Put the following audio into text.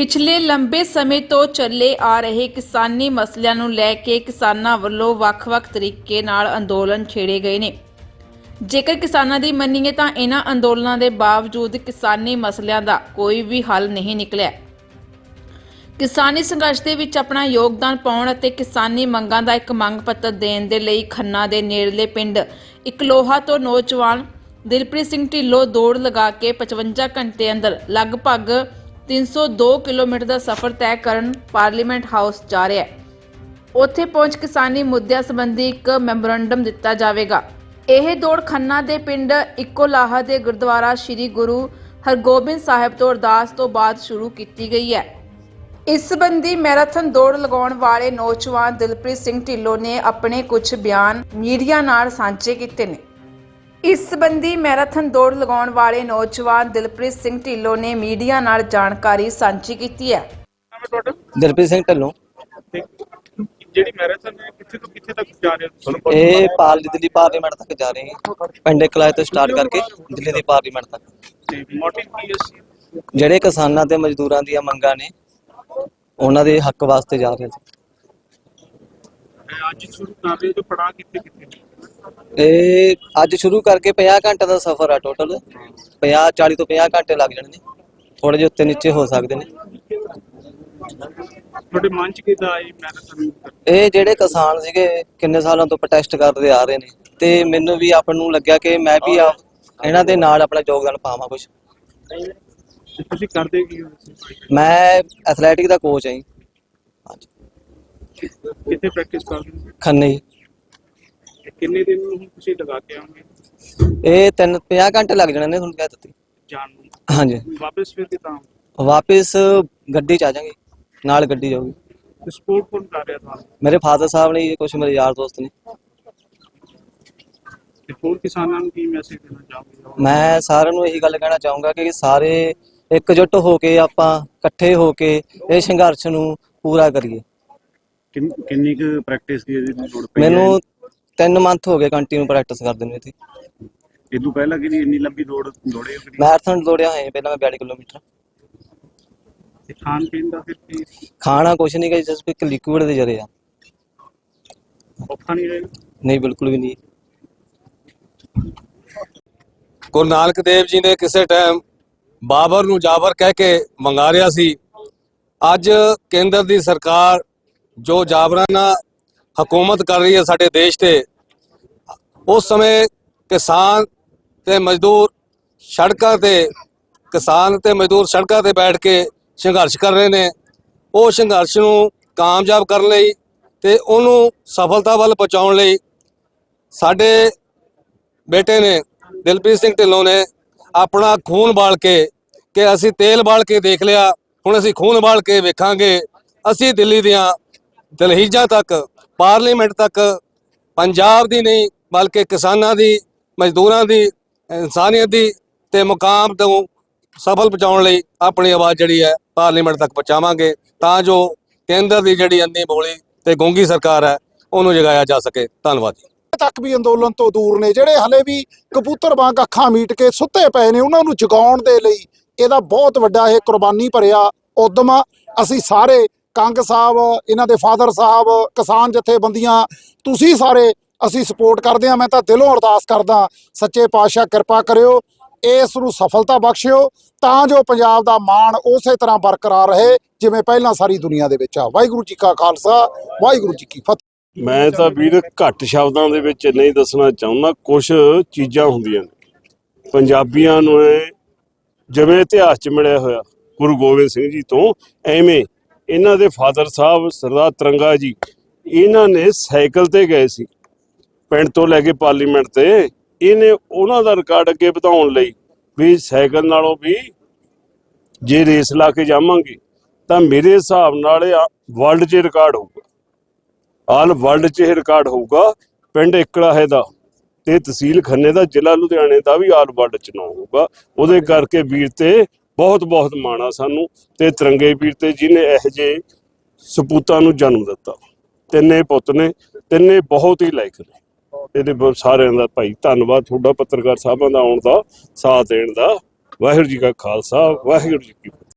ਪਿਛਲੇ ਲੰਬੇ ਸਮੇਂ ਤੋਂ ਚੱਲੇ ਆ ਰਹੇ ਕਿਸਾਨੀ ਮਸਲਿਆਂ ਨੂੰ ਲੈ ਕੇ ਕਿਸਾਨਾਂ ਵੱਲੋਂ ਵੱਖ-ਵੱਖ ਤਰੀਕੇ ਨਾਲ ਅੰਦੋਲਨ ਛੇੜੇ ਗਏ ਨੇ। ਜੇਕਰ ਕਿਸਾਨਾਂ ਦੀ ਮੰਨੀਏ ਤਾਂ ਇਹਨਾਂ ਅੰਦੋਲਨਾਂ ਦੇ ਬਾਵਜੂਦ ਕਿਸਾਨੀ ਮਸਲਿਆਂ ਦਾ ਕੋਈ ਵੀ ਹੱਲ ਨਹੀਂ ਨਿਕਲਿਆ। ਕਿਸਾਨੀ ਸੰਘਰਸ਼ ਦੇ ਵਿੱਚ ਆਪਣਾ ਯੋਗਦਾਨ ਪਾਉਣ ਅਤੇ ਕਿਸਾਨੀ ਮੰਗਾਂ ਦਾ ਇੱਕ ਮੰਗ ਪੱਤਰ ਦੇਣ ਦੇ ਲਈ ਖੰਨਾ ਦੇ ਨੇੜਲੇ ਪਿੰਡ ਇਕਲੋਹਾ ਤੋਂ ਨੌਜਵਾਨ ਦਿਲਪ੍ਰੀਤ ਸਿੰਘ ਢਿੱਲੋਂ ਦੌੜ ਲਗਾ ਕੇ 55 ਘੰਟੇ ਅੰਦਰ ਲਗਭਗ 302 ਕਿਲੋਮੀਟਰ ਦਾ ਸਫ਼ਰ ਤੈਅ ਕਰਨ ਪਾਰਲੀਮੈਂਟ ਹਾਊਸ ਜਾ ਰਿਹਾ ਹੈ। ਉੱਥੇ ਪਹੁੰਚ ਕਿਸਾਨੀ ਮੁੱਦਿਆਂ ਸੰਬੰਧੀ ਇੱਕ ਮੈਮੋਰੰਡਮ ਦਿੱਤਾ ਜਾਵੇਗਾ। ਇਹ ਦੌੜ ਖੰਨਾ ਦੇ ਪਿੰਡ ਇਕੋਲਾਹਾ ਦੇ ਗੁਰਦੁਆਰਾ ਸ੍ਰੀ ਗੁਰੂ ਹਰਗੋਬਿੰਦ ਸਾਹਿਬ ਤੋਂ ਅਰਦਾਸ ਤੋਂ ਬਾਅਦ ਸ਼ੁਰੂ ਕੀਤੀ ਗਈ ਹੈ। ਇਸ ਸੰਬੰਧੀ ਮੈਰਾਥਨ ਦੌੜ ਲਗਾਉਣ ਵਾਲੇ ਨੌਜਵਾਨ ਦਿਲਪ੍ਰੀਤ ਸਿੰਘ ਢਿੱਲੋਂ ਨੇ ਆਪਣੇ ਕੁਝ ਬਿਆਨ ਮੀਡੀਆ ਨਾਲ ਸਾਂਝੇ ਕੀਤੇ ਨੇ। ਇਸ ਸੰਬੰਧੀ ਮੈਰਾਥਨ ਦੌੜ ਲਗਾਉਣ ਵਾਲੇ ਨੌਜਵਾਨ ਦਿਲਪ੍ਰੀਤ ਸਿੰਘ ਢਿੱਲੋਂ ਨੇ ਮੀਡੀਆ ਨਾਲ ਜਾਣਕਾਰੀ ਸਾਂਝੀ ਕੀਤੀ ਹੈ। ਨਾਮ ਹੈ ਤੁਹਾਡਾ? ਦਿਲਪ੍ਰੀਤ ਸਿੰਘ ਢੱਲੋਂ। ਤੇ ਜਿਹੜੀ ਮੈਰਾਥਨ ਹੈ ਕਿੱਥੇ ਤੋਂ ਕਿੱਥੇ ਤੱਕ ਜਾ ਰਹੇ ਹੋ ਤੁਹਾਨੂੰ ਇਹ ਪਾਰਲੀ ਦਿੱਲੀ ਪਾਰਲੀਮੈਂਟ ਤੱਕ ਜਾ ਰਹੇ ਹਾਂ। ਪਿੰਡ ਕਲਾਏ ਤੋਂ ਸਟਾਰਟ ਕਰਕੇ ਦਿੱਲੀ ਦੀ ਪਾਰਲੀਮੈਂਟ ਤੱਕ। ਤੇ ਮੋਟਿਵ ਕੀ ਹੈ ਇਸ ਚੀਜ਼ ਦਾ? ਜਿਹੜੇ ਕਿਸਾਨਾਂ ਤੇ ਮਜ਼ਦੂਰਾਂ ਦੀਆਂ ਮੰਗਾਂ ਨੇ ਉਹਨਾਂ ਦੇ ਹੱਕ ਵਾਸਤੇ ਜਾ ਰਹੇ ਸੀ ਤੇ ਅੱਜ ਸ਼ੁਰੂ ਕਰ ਰਹੇ ਪੜਾ ਕਿੱਥੇ ਕਿੱਥੇ? ਇਹ ਅੱਜ ਸ਼ੁਰੂ ਕਰਕੇ 50 ਘੰਟੇ ਦਾ ਸਫ਼ਰ ਆ ਟੋਟਲ 50 40 ਤੋਂ 50 ਘੰਟੇ ਲੱਗ ਜਾਣੇ ਨੇ ਥੋੜੇ ਜਿਹੇ ਉੱਤੇ ਨੀਚੇ ਹੋ ਸਕਦੇ ਨੇ। ਤੁਹਾਡੇ ਮਨ ਚ ਕਿਦਾਂ ਆਈ ਮੈਰਾਥਨ ਇਹ ਜਿਹੜੇ ਕਿਸਾਨ ਸੀਗੇ ਕਿੰਨੇ ਸਾਲਾਂ ਤੋਂ ਪ੍ਰੋਟੈਸਟ ਕਰਦੇ ਆ ਰਹੇ ਨੇ। ਤੇ ਮੈਨੂੰ ਵੀ ਆਪ ਨੂੰ ਲੱਗਿਆ ਕਿ ਮੈਂ ਵੀ ਆ ਇਹਨਾਂ ਦੇ ਨਾਲ ਆਪਣਾ ਯੋਗਦਾਨ ਪਾਵਾਂ ਕੁਝ ਤੁਸੀਂ ਕਰਦੇ ਕੀ ਹੋ ਮੈਂ ਐਥਲੈਟਿਕ ਦਾ ਕੋਚ ਹਾਂ ਜੀ। ਕਿੱਥੇ ਪ੍ਰੈਕਟਿਸ ਕਰਦੇ ਖੰਨੇ ਕਿੰਨੇ ਦਿਨ ਨੂੰ ਹੁਣ ਤੁਸੀਂ ਲਗਾ ਕੇ ਆਉਂਗੇ ਇਹ ਤਿੰਨ 50 ਘੰਟੇ ਲੱਗ ਜਾਣੇ ਨੇ ਤੁਹਾਨੂੰ ਕਹਿ ਦਿੱਤੀ। ਜਾਣ ਨੂੰ। ਹਾਂਜੀ। ਵਾਪਸ ਫਿਰ ਕਿਦਾਂ ਵਾਪਿਸ ਗੱਡੀ ਚ ਆ ਜਾਾਂਗੇ ਨਾਲ ਗੱਡੀ ਜਾਊਗੀ। ਸਪੋਰਟ ਕੌਣ ਕਰ ਰਿਹਾ ਤੁਹਾਨੂੰ? ਮੇਰੇ ਫਾਦਰ ਸਾਹਿਬ ਨੇ ਕੁਝ ਮੇਰੇ ਯਾਰ ਦੋਸਤ ਨੇ। ਤੇ ਹੋਰ ਕਿਸਾਨਾਂ ਨੂੰ ਕੀ ਮੈਸੇਜ ਦੇਣਾ ਚਾਹੋਗੇ? ਮੈਂ ਸਾਰਿਆਂ ਨੂੰ ਇਹੀ ਗੱਲ ਕਹਿਣਾ ਚਾਹੂੰਗਾ ਕਿ ਸਾਰੇ ਇਕਜੁੱਟ ਹੋ ਕੇ ਆਪਾਂ ਇਕੱਠੇ ਹੋ ਕੇ ਇਹ ਸੰਘਰਸ਼ ਨੂੰ ਪੂਰਾ ਕਰੀਏ। ਕਿੰਨ- ਕਿੰਨੀ ਕੁ ਪ੍ਰੈਕਟਿਸ ਦੀ ਇਹਦੀ ਲੋੜ ਪਈ ਮੈਨੂੰ 3 ਮੰਥ ਹੋ ਗਏ ਕੰਟੀਨਿਊ ਪ੍ਰੈਕਟਿਸ ਕਰਦੇ ਨੂੰ ਇੱਥੇ। ਇਹ ਤੋਂ ਪਹਿਲਾਂ ਕਿ ਇੰਨੀ ਲੰਬੀ ਦੌੜ ਦੌੜੇ ਹੋ ਕਦੀ? ਮੈਰਾਥਨ ਦੌੜਿਆ ਹੈ ਪਹਿਲਾਂ ਮੈਂ 42 ਕਿਲੋਮੀਟਰ। ਤੇ ਖਾਣ ਪੀਣ ਦਾ ਫਿਰ ਕੀ? ਖਾਣਾ ਕੁਛ ਨਹੀਂ ਗਈ ਜਸਟ ਇੱਕ ਲਿਕੁਇਡ ਦੇ ਜਰੇ ਆ। ਔਖਾ ਨਹੀਂ ਰਹੇਗਾ ਨਹੀਂ ਬਿਲਕੁਲ ਵੀ ਨਹੀਂ। ਗੁਰੂ ਨਾਨਕ ਦੇਵ ਜੀ ਨੇ ਕਿਸੇ ਟਾਈਮ ਬਾਬਰ ਨੂੰ ਜਾਬਰ ਕਹਿ ਕੇ ਮੰਗਾਰਿਆ ਸੀ ਅੱਜ ਕੇਂਦਰ ਦੀ ਸਰਕਾਰ ਜੋ ਜਾਬਰਾਨਾ ਹਕੂਮਤ ਕਰ ਰਹੀ ਹੈ ਸਾਡੇ ਦੇਸ਼ ਤੇ ਉਸ ਸਮੇਂ ਕਿਸਾਨ ਤੇ ਮਜ਼ਦੂਰ ਸੜਕਾਂ ਤੇ, ਕਿਸਾਨ ਤੇ ਮਜ਼ਦੂਰ ਸੜਕਾਂ ਤੇ ਬੈਠ ਕੇ ਸੰਘਰਸ਼ ਕਰ ਰਹੇ ਨੇ। ਉਹ ਸੰਘਰਸ਼ ਨੂੰ ਕਾਮਯਾਬ ਕਰਨ ਲਈ ਤੇ ਉਹਨੂੰ ਸਫਲਤਾ ਵੱਲ ਪਹੁੰਚਾਉਣ ਲਈ ਸਾਡੇ ਬੇਟੇ ਨੇ ਦਿਲਪ੍ਰੀਤ ਸਿੰਘ ਢਿੱਲੋਂ ਨੇ ਆਪਣਾ ਖੂਨ ਬਾਲ ਕੇ ਕਿ ਅਸੀਂ ਤੇਲ ਬਾਲ ਕੇ ਦੇਖ ਲਿਆ, ਹੁਣ ਅਸੀਂ ਖੂਨ ਬਾਲ ਕੇ ਵੇਖਾਂਗੇ। ਅਸੀਂ ਦਿੱਲੀ ਦੀਆਂ ਦਲਹੀਜਾਂ ਤੱਕ, ਪਾਰਲੀਮੈਂਟ ਤੱਕ, ਪੰਜਾਬ ਦੀ ਨਹੀਂ ਬਲਕਿ ਕਿਸਾਨਾਂ ਦੀ, ਮਜ਼ਦੂਰਾਂ ਦੀ, ਇਨਸਾਨੀਅਤ ਦੀ ਤੇ ਮੁਕਾਮ ਤੋਂ ਸਫਲ ਪਹੁੰਚਾਉਣ ਲਈ ਆਪਣੀ ਆਵਾਜ਼ ਜਿਹੜੀ ਹੈ ਪਾਰਲੀਮੈਂਟ ਤੱਕ ਪਹੁੰਚਾਵਾਂਗੇ ਤਾਂ ਜੋ ਕੇਂਦਰ ਦੀ ਜਿਹੜੀ ਅੰਨੀ ਬੋਲੀ ਤੇ ਗੂੰਗੀ ਸਰਕਾਰ ਹੈ, ਉਹਨੂੰ ਜਗਾਇਆ ਜਾ ਸਕੇ। ਧੰਨਵਾਦ ਜੀ। ਤੱਕ ਵੀ ਅੰਦੋਲਨ ਤੋਂ ਦੂਰ ਨੇ, ਜਿਹੜੇ ਹਲੇ ਵੀ ਕਬੂਤਰ ਵਾਂਗ ਅੱਖਾਂ ਮੀਟ ਕੇ ਸੁੱਤੇ ਪਏ ਨੇ, ਉਹਨਾਂ ਨੂੰ ਜਗਾਉਣ ਦੇ ਲਈ ਇਹਦਾ ਬਹੁਤ ਵੱਡਾ ਇਹ ਕੁਰਬਾਨੀ ਭਰਿਆ ਉਦਮ ਆ। ਅਸੀਂ ਸਾਰੇ ਕੰਗ ਸਾਹਿਬ, ਇਹਨਾਂ ਦੇ ਫਾਦਰ ਸਾਹਿਬ, ਕਿਸਾਨ ਜਥੇਬੰਦੀਆਂ, ਤੁਸੀਂ ਸਾਰੇ ਅਸੀਂ ਸਪੋਰਟ ਕਰਦੇ ਹਾਂ, ਮੈਂ ਤਾਂ ਦਿਲੋਂ ਅਰਦਾਸ ਕਰਦਾ ਸੱਚੇ ਪਾਤਸ਼ਾਹ ਕਿਰਪਾ ਕਰਿਓ, ਇਸ ਨੂੰ ਸਫਲਤਾ ਬਖਸ਼ਿਓ, ਤਾਂ ਜੋ ਪੰਜਾਬ ਦਾ ਮਾਣ ਉਸੇ ਤਰ੍ਹਾਂ ਬਰਕਰਾਰ ਰਹੇ, ਜਿਵੇਂ ਪਹਿਲਾਂ ਸਾਰੀ ਦੁਨੀਆ ਦੇ ਵਿੱਚ ਆ। ਵਾਹਿਗੁਰੂ ਜੀ ਕਾ ਖਾਲਸਾ, ਵਾਹਿਗੁਰੂ ਜੀ ਕੀ ਫਤਿਹ। ਮੈਂ ਤਾਂ ਵੀਰ, ਘੱਟ ਸ਼ਬਦਾਂ ਦੇ ਵਿੱਚ ਨਹੀਂ ਦੱਸਣਾ ਚਾਹੁੰਦਾ ਕੁਝ ਚੀਜ਼ਾਂ ਹੁੰਦੀਆਂ ਨੇ। ਪੰਜਾਬੀਆਂ ਨੂੰ ਜਿਵੇਂ ਇਤਿਹਾਸ 'ਚ ਮਿਲਿਆ ਹੋਇਆ, ਗੁਰੂ ਗੋਬਿੰਦ ਸਿੰਘ ਜੀ ਤੋਂ, ਐਵੇਂ ਇਹਨਾਂ ਦੇ ਫਾਦਰ ਸਾਹਿਬ ਸਰਦਾਰ ਤਿਰੰਗਾ ਜੀ, ਇਹਨਾਂ ਨੇ ਸਾਈਕਲ ਤੇ ਗਏ ਸੀ। ਪਿੰਡ ਤੋਂ ਲੈ ਕੇ ਪਾਰਲੀਮੈਂਟ ਤੇ, ਇਹਨੇ ਉਹਨਾਂ ਦਾ ਰਿਕਾਰਡ ਅੱਗੇ ਵਧਾਉਣ ਲਈ ਵੀ ਸਾਈਕਲ ਨਾਲੋਂ ਵੀ ਜੇ ਰੇਸ ਲਾ ਕੇ ਜਾਵਾਂਗੇ, ਤਾਂ ਮੇਰੇ ਹਿਸਾਬ ਨਾਲ ਇਹ ਵਰਲਡ 'ਚ ਰਿਕਾਰਡ ਹੋਊਗਾ। ਆਲ ਵਰਲਡ 'ਚ ਇਹ ਰਿਕਾਰਡ ਹੋਊਗਾ, ਪਿੰਡ ਇਕਲਾਹੇ ਦਾ ਤੇ ਤਹਿਸੀਲ ਖੰਨੇ ਦਾ, ਜ਼ਿਲ੍ਹਾ ਲੁਧਿਆਣੇ ਦਾ ਵੀ ਆਲ ਵਰਲਡ 'ਚ ਨਾ ਹੋਊਗਾ। ਉਹਦੇ ਕਰਕੇ ਵੀਰ ਤੇ ਬਹੁਤ ਬਹੁਤ ਆ ਸਾਨੂੰ ਤੇ ਤਿਰੰਗੇ ਵੀਰ ਤੇ ਜਿਹਨੇ ਇਹ ਜੇ ਸਪੂਤਾਂ ਨੂੰ ਜਨਮ ਦਿੱਤਾ। ਤਿੰਨੇ ਪੁੱਤ ਨੇ, ਤਿੰਨੇ ਬਹੁਤ ਹੀ ਲਾਇਕ ਨੇ। ਇਹਦੇ ਸਾਰਿਆਂ ਦਾ ਭਾਈ ਧੰਨਵਾਦ ਤੁਹਾਡਾ ਪੱਤਰਕਾਰ ਸਾਹਿਬਾਂ ਦਾ ਆਉਣ ਦਾ ਸਾਥ ਦੇਣ ਦਾ। ਵਾਹਿਗੁਰੂ ਜੀ ਕਾ ਖਾਲਸਾ, ਵਾਹਿਗੁਰੂ ਜੀ ਕੀ ਫਤਿਹ।